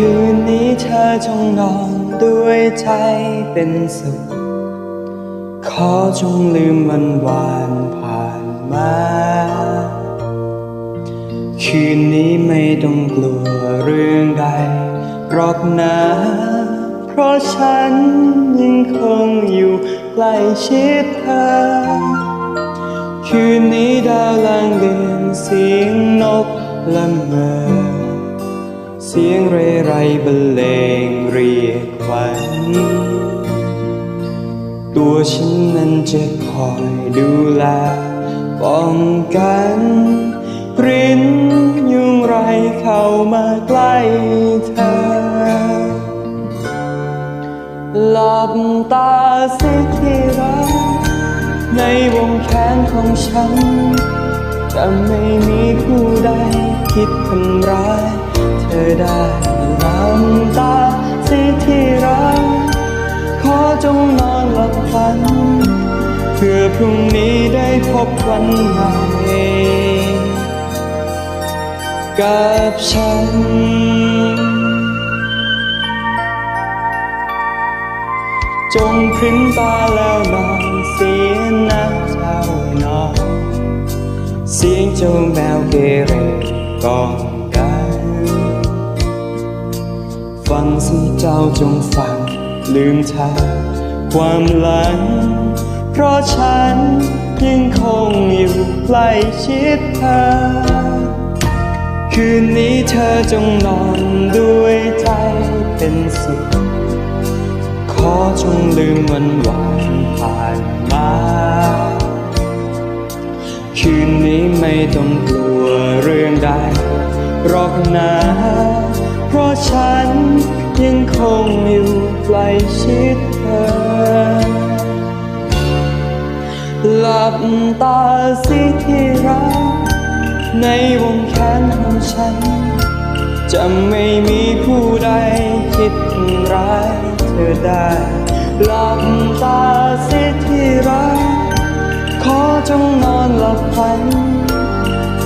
คืนนี้เธอจงนอนด้วยใจเป็นสุข ขอจงลืมวันวานผ่านมา คืนนี้ไม่ต้องกลัวเรื่องใดหรอกนะ เพราะฉันยังคงอยู่ใกล้ชิดเธอ คืนนี้ดาวลางเดือนเสียงนกละเมอ สียงเรไรบรรเลงเรียกขวัญตัวฉันนั้นจะคอยดูแลป้องกันริ้นยุงไรเข้ามาใกล้เธอ หลับตาสิที่รักในวงแขนของฉัน จะไม่มีผู้ใดคิดทำร้ายเธอได้หลับตาสิที่รักขอจงนอนหลับฝัน เพื่อพรุ่งนี้ได้พบวันใหม่กับฉัน จงพริ้มตาแล้วนอนเสียนักเจ้านอน เสียงเจ้าแมวเกเรกองกันฟังสิเจ้าจงฟัง ลืมเธอความหลัง เพราะฉันยังคงอยู่ใกล้ชิดเธอ คืนนี้เธอจงนอนด้วยใจเป็นสุข ขอจงลืมวันวานผ่านมา ต้องกลัวเรื่องใดหรอกนะเพราะฉันยังคงอยู่ใกล้ชิดเธอ หลับตาสิที่รัก ในวงแขนของฉัน จะไม่มีผู้ใดคิดทำร้ายเธอได้ หลับตาสิที่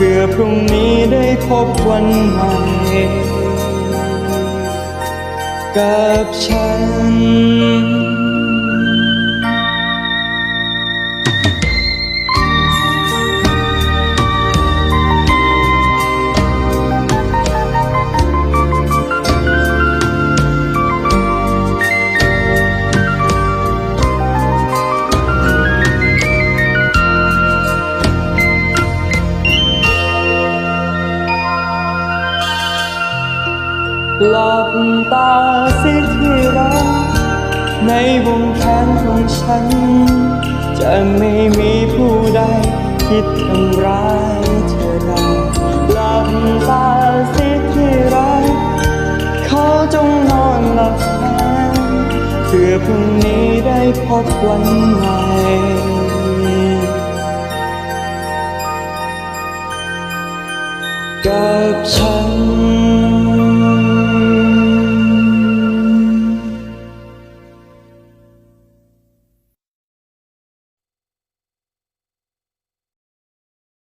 พื่อพรุ่งนี้ได้พบวันใหม่กับฉัน หลับตาสิที่รัก ในวงแขนของฉัน จะไม่มีผู้ใดคิดทำร้ายเธอได้หลับตาสิที่รัก เขาจงนอนหลับฝันเพื่อพรุ่งนี้ได้พบวันใหม่กับฉัน